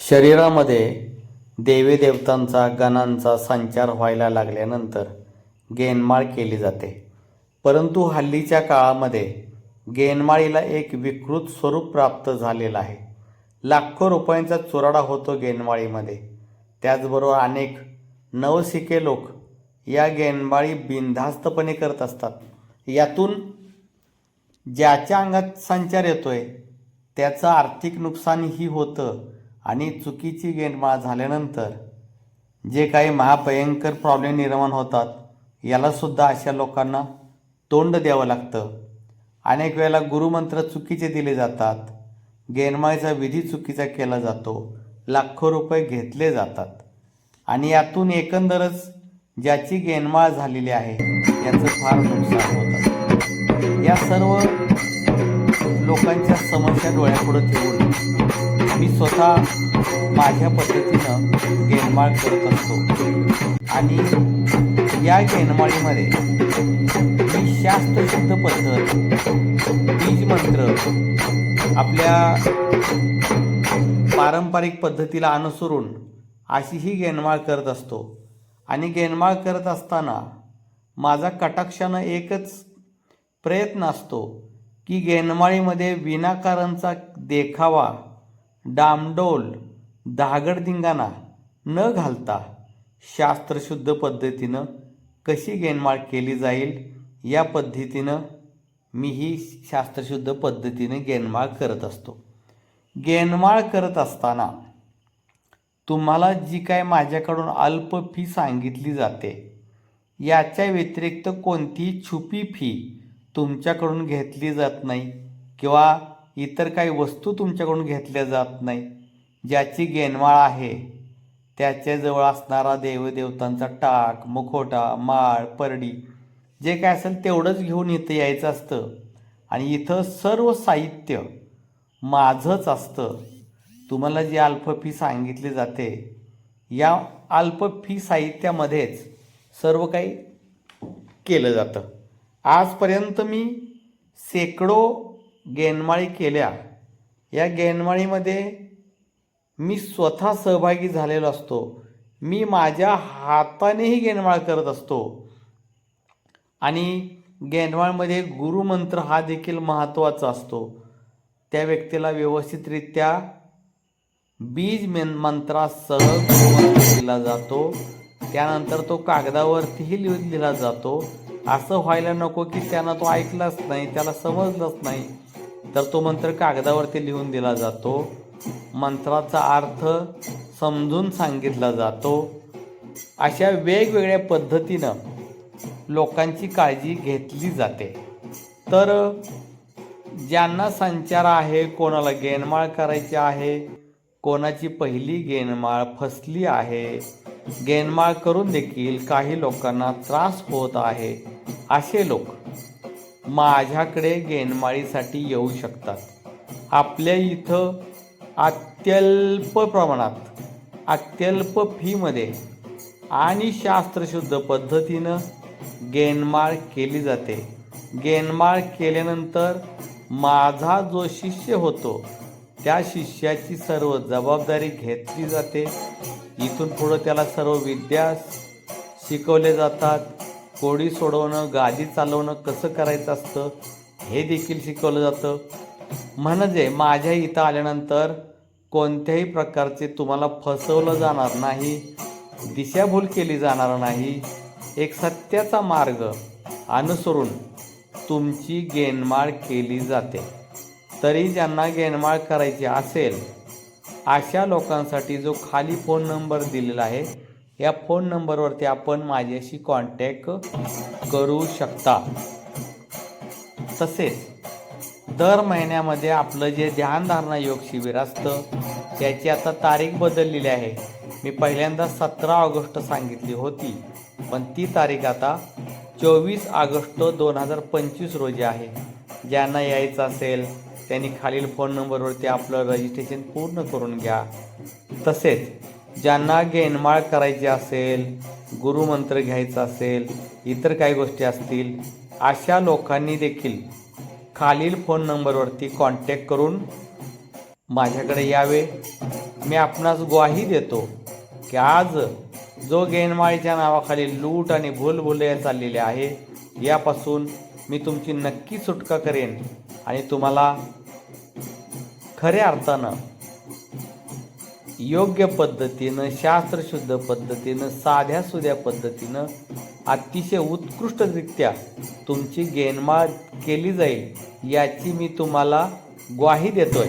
शरीरामध्ये देवीदेवतांचा गणांचा संचार व्हायला लागल्यानंतर गेनमाळ केली जाते. परंतु हल्लीच्या काळामध्ये गेनमाळीला एक विकृत स्वरूप प्राप्त झालेलं आहे. लाखो रुपयांचा चुराडा होतो गेनमाळीमध्ये. त्याचबरोबर अनेक नवशिके लोक या गेनमाळी बिनधास्तपणे करत असतात. यातून ज्याच्या अंगात संचार येतोय त्याचं आर्थिक नुकसानही होतं. आणि चुकीची गेंडमाळ झाल्यानंतर जे काही महाभयंकर प्रॉब्लेम निर्माण होतात यालासुद्धा अशा लोकांना तोंड द्यावं लागतं. अनेक वेळेला गुरुमंत्र चुकीचे दिले जातात. गेनमाळीचा विधी चुकीचा केला जातो. लाखो रुपये घेतले जातात. आणि यातून एकंदरच ज्याची गेनमाळ झालेली आहे याचं फार नुकसान होतं या सर्व लोकांच्या समस्या डोळ्यापुढे ठेवून मी स्वतः माझ्या पद्धतीनं गेनमाळ करत असतो. आणि या गेनमाळीमध्ये मी शास्त्रशुद्ध पद्धत बीजमंत्र आपल्या पारंपरिक पद्धतीला अनुसरून अशी ही गेनमाळ करत असतो. आणि गेनमाळ करत असताना माझा कटाक्षानं एकच प्रयत्न असतो की गेनमाळीमध्ये विनाकारांचा देखावा डामडोल धागडधिंगाणा न घालता शास्त्रशुद्ध पद्धतीनं कशी गेनमाळ केली जाईल या पद्धतीनं मी ही शास्त्रशुद्ध पद्धतीने गेनमाळ करत असतो. गेनमाळ करत असताना तुम्हाला जी काय माझ्याकडून अल्प फी सांगितली जाते याच्या व्यतिरिक्त कोणतीही छुपी फी तुमच्याकडून घेतली जात नाही किंवा इतर काही वस्तू तुमच्याकडून घेतल्या जात नाही. ज्याची गेनवाळ आहे त्याच्याजवळ असणारा देवदेवतांचा टाक मुखोटा माळ परडी जे काय असेल तेवढंच घेऊन इथं यायचं असतं. आणि इथं सर्व साहित्य माझंच असतं. तुम्हाला जी अल्प फी सांगितली जाते या अल्प फी साहित्यामध्येच सर्व काही केलं जातं. आजपर्यंत मी शेकडो गेनमाळी केल्या. या गेनमाळीमध्ये मी स्वतः सहभागी झालेलो असतो. मी माझ्या हातानेही गेनमाळ करत असतो. आणि गेनमाळमध्ये गुरुमंत्र हा देखील महत्त्वाचा असतो. त्या व्यक्तीला व्यवस्थितरित्या बीज मेन मंत्रासह गुरुमंत्र दिला जातो. त्यानंतर तो कागदावरतीही लिहून दिला जातो. असं व्हायला नको की त्यांना तो ऐकलाच नाही त्याला समजलंच नाही. तर तो मंत्र कागदावरती लिहून दिला जातो. मंत्राचा अर्थ समजून सांगितला जातो. अशा वेगवेगळ्या पद्धतीनं लोकांची काळजी घेतली जाते. तर ज्यांना संचार आहे कोणाला गेनमाळ करायची आहे कोणाची पहिली गेनमाळ फसली आहे गेनमाळ करून देखील काही लोकांना त्रास होत आहे असे लोक माझ्याकडे गेनमाळीसाठी येऊ शकतात. आपल्या इथं अत्यल्प प्रमाणात अत्यल्प फीमध्ये आणि शास्त्रशुद्ध पद्धतीनं गेनमाळ केली जाते. गेनमाळ केल्यानंतर माझा जो शिष्य होतो त्या शिष्याची सर्व जबाबदारी घेतली जाते. इथून पुढं त्याला सर्व विद्या शिकवले जातात. कोडी सोडवणं गादी चालवणं कसं करायचं असतं हे देखील शिकवलं जातं. म्हणजे माझ्या इथं आल्यानंतर कोणत्याही प्रकारचे तुम्हाला फसवलं जाणार नाही दिशाभूल केली जाणार नाही. एक सत्याचा मार्ग अनुसरून तुमची गेनमाळ केली जाते. तरी ज्यांना गेनमाळ करायची असेल अशा लोकांसाठी जो खाली फोन नंबर दिलेला आहे या फोन नंबरवरती आपण माझ्याशी कॉन्टॅक्ट करू शकता. तसेच दर महिन्यामध्ये आपलं जे ध्यानधारणा योग शिबिर असतं त्याची आता तारीख बदललेली आहे. मी पहिल्यांदा सतरा ऑगस्ट सांगितली होती पण ती तारीख आता चोवीस ऑगस्ट दोन हजार पंचवीस रोजी आहे. ज्यांना यायचं असेल त्यांनी खालील फोन नंबरवरती आपलं रजिस्ट्रेशन पूर्ण करून घ्या. तसेच ज्यांना गेनमाळ करायची असेल गुरुमंत्र घ्यायचा असेल इतर काही गोष्टी असतील अशा लोकांनी देखील खालील फोन नंबरवरती कॉन्टॅक्ट करून माझ्याकडे यावे. मी आपणास ग्वाही देतो की आज जो गेनमाळीच्या नावाखाली लूट आणि भूलभुलया चाललेले आहे यापासून मी तुमची नक्की सुटका करेन आणि तुम्हाला खऱ्या अर्थानं योग्य पद्धतीनं शास्त्रशुद्ध पद्धतीनं साध्या सुध्या पद्धतीनं अतिशय उत्कृष्टरित्या तुमची गेनमाळ केली जाईल याची मी तुम्हाला ग्वाही देतोय.